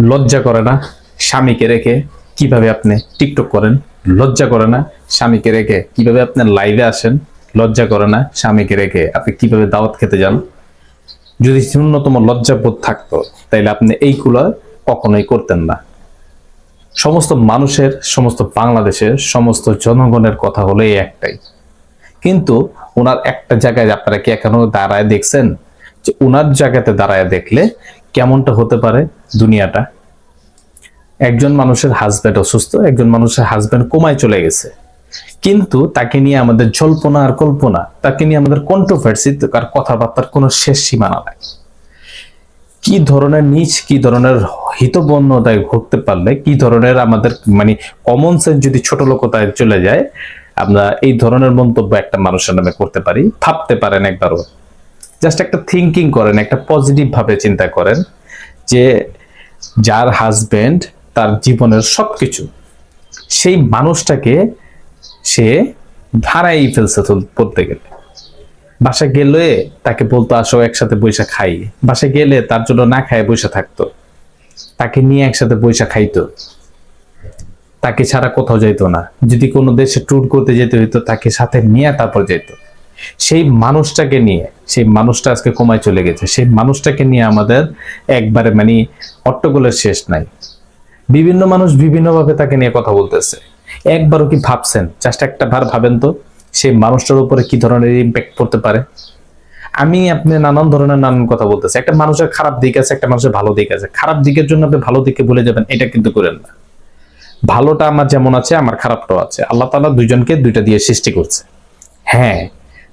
লজ্জা করে না স্বামীকে রেখে কীভাবে আপনি টিকটক করেন? লজ্জা করে না স্বামীকে রেখে কীভাবে আপনি লাইভে আসেন? লজ্জা করে না স্বামীকে রেখে আপনি কীভাবে দাওয়াত খেতে যান? যদি ন্যূনতম লজ্জাবোধ থাকতো, তাইলে আপনি এইগুলো কখনোই করতেন না। সমস্ত মানুষের, সমস্ত বাংলাদেশের, সমস্ত জনগণের কথা হলো এই একটাই। কিন্তু ওনার একটা জায়গায় আপনারা কি এখনও দাঁড়ায় দেখছেন? যে ওনার জায়গাতে দাঁড়ায় দেখলে কেমনটা হতে পারে? দুনিয়াটা। একজন মানুষের হাজব্যান্ড অসুস্থ, একজন মানুষের হাজব্যান্ড কোমায় চলে গেছে। কিন্তু তাকে নিয়ে আমাদের জল্পনা আর কল্পনা, তাকে নিয়ে আমাদের কন্ট্রোভার্সি আর কথাবার্তার কোনো শেষ সীমানা নাই কি ধরনের নিচ, কি ধরনের হিতবন্যতায় ঘটতে পারলে, কি ধরনের আমাদের মানে কমন সেন্স যদি ছোট লোকতায় চলে যায়, আমরা এই ধরনের মন্তব্য একটা মানুষের নামে করতে পারি। ভাবতে পারেন একবারও। জাস্ট একটা থিঙ্কিং করেন, একটা পজিটিভ ভাবে চিন্তা করেন যে যার হাজবেন্ড তার জীবনের সবকিছু। সেই মানুষটাকে সে ভাড়াই ফেলছে তো বলতে গেলে। বাসা গেলে তাকে বলতো, আসো, একসাথে বৈশা খাই। বাসা গেলে তার জন্য না খায় বৈশা থাকতো। তাকে নিয়ে একসাথে বৈশা খাইতো। তাকে ছাড়া কোথাও যাইতো না। যদি কোনো দেশে ট্যুর করতে যেতে হইতো, তাকে সাথে নিয়ে তারপর যেত সেই মানুষটাকে নিয়ে, সেই মানুষটা আজকে কমায় চলে গেছে, সেই মানুষটাকে নিয়ে আমাদের একবারে মানে অট্টগোলের শেষ নাই। বিভিন্ন মানুষ বিভিন্নভাবে তাকে নিয়ে কথা বলতেছে। একবারও কি ভাবছেন? জাস্ট একটা বার ভাবেন তো, সেই মানুষটার উপরে কি ধরনের ইম্প্যাক্ট পড়তে পারে? আমি আপনি নানান ধরনের নানান কথা বলতেছি। একটা মানুষের খারাপ দিক আছে, একটা মানুষের ভালো দিক আছে। খারাপ দিকের জন্য আপনি ভালো দিকে ভুলে যাবেন, এটা কিন্তু করেন না। ভালোটা আমার যেমন আছে, আমার খারাপটাও আছে। আল্লাহ তালা দুইজনকে দুইটা দিয়ে সৃষ্টি করছে। হ্যাঁ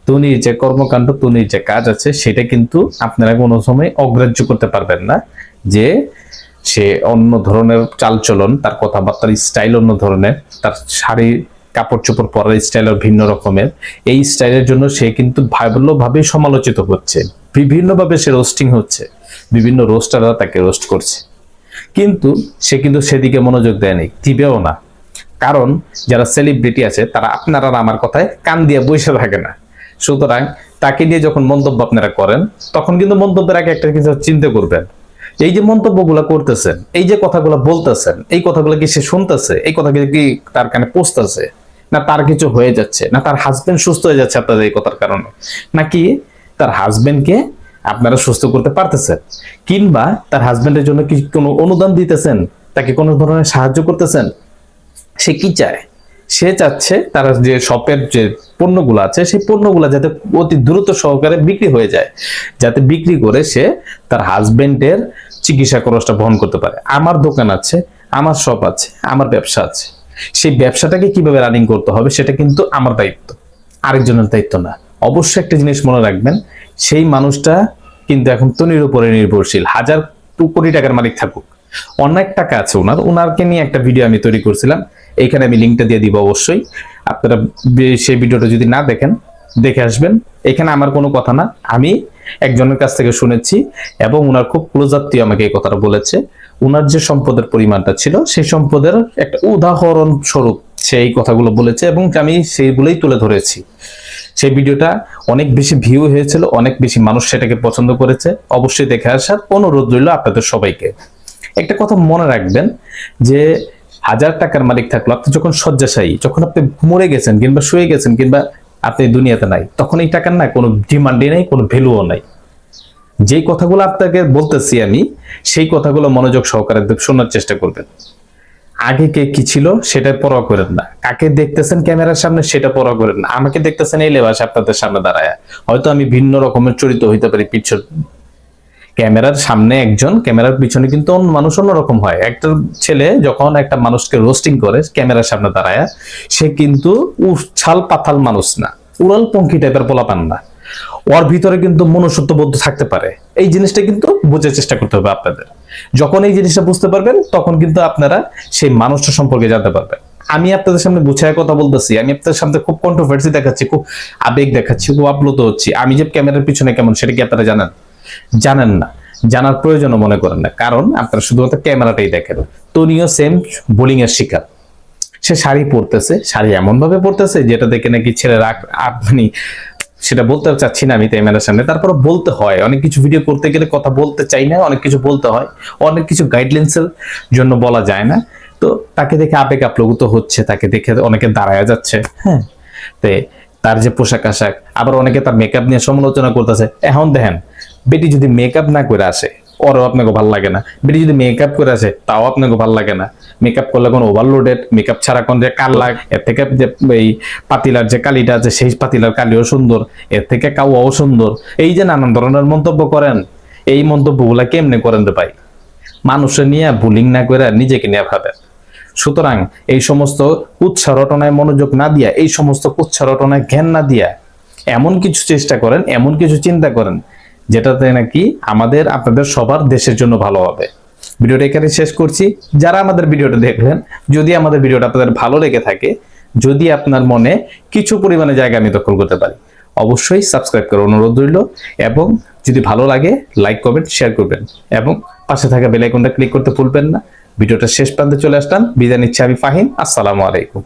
তুনির যে কর্মকাণ্ড, তুনির যে কাজ আছে, সেটা কিন্তু আপনারা কোনো সময় অগ্রাহ্য করতে পারবেন না যে সে অন্য ধরনের চালচলন, তার কথাবার্তার স্টাইল অন্য ধরনের, তার শাড়ি কাপড় চোপড় পরার স্টাইল ভিন্ন রকমের। এই স্টাইলের জন্য সে কিন্তু ভালোভাবে সমালোচিত হচ্ছে, বিভিন্নভাবে সে রোস্টিং হচ্ছে, বিভিন্ন রোস্টাররা তাকে রোস্ট করছে। কিন্তু সে কিন্তু সেদিকে মনোযোগ দেয়নি, দিবেও না। কারণ যারা সেলিব্রিটি আছে, তারা আপনারা আমার কথায় কান দিয়ে বসে থাকে না। সুতরাং তাকে নিয়ে যখন মন্তব্য আপনারা করেন, তখন কিন্তু মন্তব্যের আগে একটা কিছু চিন্তা করবেন। এই যে মন্তব্যগুলো করতেছেন, এই যে কথাগুলো বলতেছেন, এই কথাগুলো কি সে শুনতেছে? এই কথাগুলো কি তার কানে পৌঁছতেছে? না তার কিছু হয়ে যাচ্ছে? না তার হাজবেন্ড সুস্থ হয়ে যাচ্ছে আপনাদের এই কথার কারণে? নাকি তার হাজবেন্ডকে আপনারা সুস্থ করতে পারতেছেন? কিংবা তার হাজবেন্ডের জন্য কি কোনো অনুদান দিতেছেন? তাকে কোনো ধরনের সাহায্য করতেছেন? সে কি চায়? সে চাচ্ছে তার যে শপের যে পণ্যগুলো আছে, সেই পণ্যগুলো যাতে অতি দ্রুত সহকারে বিক্রি হয়ে যায়, যাতে বিক্রি করে সে তার হাজবেন্ডের চিকিৎসা খরচটা বহন করতে পারে। আমার দোকান আছে, আমার শপ আছে, আমার ব্যবসা আছে। সেই ব্যবসাটাকে কীভাবে রানিং করতে হবে সেটা কিন্তু আমার দায়িত্ব, আরেকজনের দায়িত্ব না। অবশ্যই একটা জিনিস মনে রাখবেন, সেই মানুষটা কিন্তু এখন তনির উপরে নির্ভরশীল, হাজার কোটি টাকার মালিক থাকুক। অনেক টাকা আছে ওনার। ওনারকে নিয়ে একটা ভিডিও আমি তৈরি করছিলাম। এইখানে আমি লিঙ্কটা দিয়ে দিব অবশ্যই। আপনারা সেই ভিডিওটা যদি না দেখেন, দেখে আসবেন। এখানে আমার কোনো কথা না। আমি একজনের কাছ থেকে শুনেছি এবং ওনার খুব ক্লোজ আত্মীয় আমাকে এই কথাটা বলেছে। ওনার যে সম্পদের পরিমাণটা ছিল, সেই সম্পদের একটা উদাহরণ স্বরূপ সেই কথাগুলো বলেছে এবং আমি সেইগুলোই তুলে ধরেছি। সেই ভিডিওটা অনেক বেশি ভিউ হয়েছিল, অনেক বেশি মানুষ সেটাকে পছন্দ করেছে। অবশ্যই দেখে আসার অনুরোধ রইল আপনাদের সবাইকে। একটা কথা মনে রাখবেন যে হাজার টাকার মালিক থাকল, আপনি যখন শয্যাশায়ী, যখন আপনি মরে গেছেন কিংবা শুয়ে গেছেন কিংবা আপনি দুনিয়াতে নাই, তখন এই টাকার না কোনো ডিমান্ডই নেই, কোনো ভ্যালুও নাই। যেই কথাগুলো আপনাকে বলতেছি আমি, সেই কথাগুলো মনোযোগ সহকারে শোনার চেষ্টা করবেন। আগে কে কি ছিল সেটা পরোয়া করেন না। কাকে দেখতেছেন ক্যামেরার সামনে সেটা পরোয়া করেন না। আমাকে দেখতেছেন এই লেবাস আপনাদের সামনে দাঁড়ায়। হয়তো আমি ভিন্ন রকমের চরিত্র হইতে পারি পিছন ক্যামেরার সামনে একজন, ক্যামেরার পিছনে কিন্তু অন্য মানুষ অন্যরকম হয়। একটা ছেলে যখন একটা মানুষকে রোস্টিং করে ক্যামেরার সামনে দাঁড়ায়, সে কিন্তু উচ্ছাল পাথাল মানুষ না, উড়াল পঙ্খী টাইপের পোলাপান না। ওর ভিতরে কিন্তু মনুষ্যত্ববোধ থাকতে পারে। এই জিনিসটা কিন্তু বোঝার চেষ্টা করতে হবে আপনাদের। যখন এই জিনিসটা বুঝতে পারবেন, তখন কিন্তু আপনারা সেই মানুষটা সম্পর্কে জানতে পারবেন। আমি আপনাদের সামনে গুছায় কথা বলতেছি, আমি আপনাদের সামনে খুব কন্ট্রোভার্সি দেখাচ্ছি, খুব আবেগ দেখাচ্ছি, খুব আপ্লুত হচ্ছি। আমি যে ক্যামেরার পিছনে কেমন, সেটা কি আপনারা জানেন? জানেন না। জানার প্রয়োজনও মনে করেন না। কারণ আপনারা শুধুমাত্র ক্যামেরাটাই দেখেন। তনিও সেম বোলিং এর শিকার। সে শাড়ি পরতেছে, শাড়ি এমন ভাবে পরতেছে, যেটা দেখে নাকি ছেলেরা আক- আ- মানে সেটা বলতে চাচ্ছি না আমি তাইমানের সামনে। তারপর বলতে হয়। অনেক কিছু ভিডিও করতে গেলে কথা বলতে চাই না, অনেক কিছু বলতে হয়। অনেক কিছু গাইডলাইন্সের জন্য বলা যায় না। তো তাকে দেখে আবেগ আপ্লুত হচ্ছে, তাকে দেখে অনেকে দাঁড়ায় যাচ্ছে। হ্যাঁ তে তার যে পোশাক আশাক, আবার অনেকে তার মেকআপ নিয়ে সমালোচনা করতেছে। এখন দেখেন বেটি যদি মেকআপ না করে আসে, ওরও আপনাকে ভালো লাগে না। বেটি যদি মেকআপ করে আসে, তাও আপনাকে ভালো লাগে না। মেকআপ করলে কোন ওভারলোডেড মেকআপ ছাড়া কোন যে কাল এর থেকে যে এই পাতিলার যে কালিটা আছে, সেই পাতিলার কালিও সুন্দর, এর থেকে কাউয়াও সুন্দর। এই যে নানান ধরনের মন্তব্য করেন, এই মন্তব্যগুলা কেমনে করেন রে ভাই? মানুষের নিয়ে বুলিং না করে নিজেকে নিয়ে ভাবেন। সুতরাং এই সমস্ত কুচ্ছা রটনায় মনোযোগ না দিয়া, এই সমস্ত কুচ্ছা রটনায় জ্ঞান না দিয়া, এমন কিছু চেষ্টা করেন, এমন কিছু চিন্তা করেন যেটাতে নাকি আমাদের, আপনাদের সবার দেশের জন্য ভালো হবে। ভিডিওটা এখানে শেষ করছি। যারা আমাদের ভিডিওটা দেখলেন, যদি আমাদের ভিডিওটা আপনাদের ভালো লেগে থাকে, যদি আপনার মনে কিছু পরিমাণে জায়গা আমি দখল করতে পারি, অবশ্যই সাবস্ক্রাইব করার অনুরোধ রইল এবং যদি ভালো লাগে লাইক কমেন্ট শেয়ার করবেন এবং পাশে থাকা বেল আইকনটা ক্লিক করতে ভুলবেন না। ভিডিওটা শেষ প্রান্তে চলে আসলাম। বিদায় নিচ্ছি আমি ফাহিম। আসসালামু আলাইকুম।